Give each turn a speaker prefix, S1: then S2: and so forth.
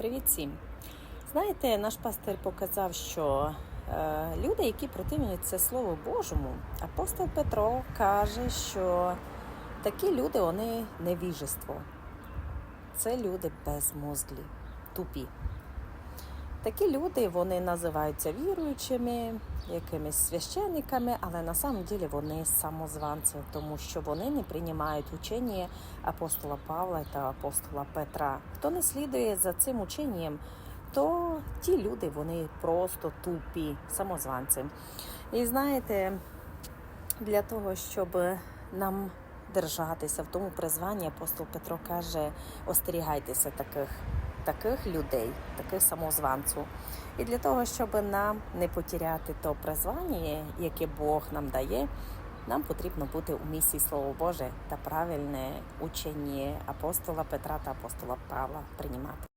S1: Привіт всім! Знаєте, наш пастир показав, що е, люди, які противляться Слову Божому, апостол Петро каже, що такі люди вони невіжество. Це люди безмозглі, тупі. Такі люди вони називаються віруючими, якимись священниками, але на самом ділі вони самозванці, тому що вони не приймають учення апостола Павла та апостола Петра. Хто не слідує за цим ученням, то ті люди вони просто тупі, самозванці. І знаєте, для того, щоб нам держатися в тому призванні, апостол Петро каже: остерігайтеся таких, таких людей, таких самозванців. І для того, щоб нам не потеряти то призвання, яке Бог нам дає, нам потрібно бути у місії Слово Боже та правильне учення апостола Петра та апостола Павла приймати.